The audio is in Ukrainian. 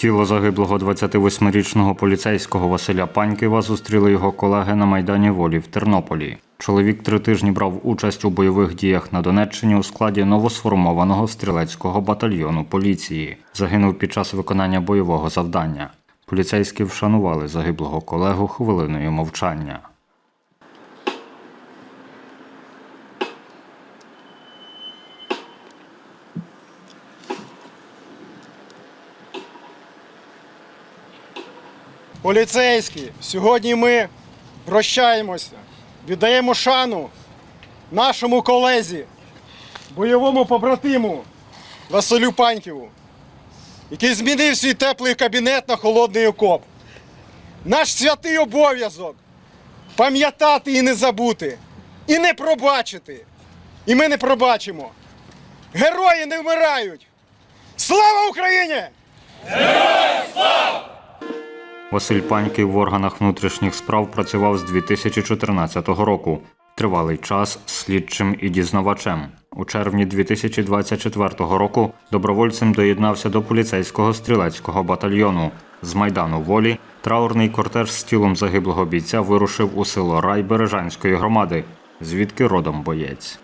Тіло загиблого 28-річного поліцейського Василя Паньківа зустріли його колеги на Майдані Волі в Тернополі. Чоловік три тижні брав участь у бойових діях на Донеччині у складі новосформованого стрілецького батальйону поліції. Загинув під час виконання бойового завдання. Поліцейські вшанували загиблого колегу хвилиною мовчання. Поліцейські, сьогодні ми прощаємося, віддаємо шану нашому колезі, бойовому побратиму Василю Паньківу, який змінив свій теплий кабінет на холодний окоп. Наш святий обов'язок пам'ятати і не забути, і не пробачити. І ми не пробачимо. Герої не вмирають! Слава Україні! Василь Паньків в органах внутрішніх справ працював з 2014 року. Тривалий час слідчим і дізнавачем. У червні 2024 року добровольцем доєднався до поліцейського стрілецького батальйону. З майдану волі траурний кортеж з тілом загиблого бійця вирушив у село Рай Бережанської громади, звідки родом боєць.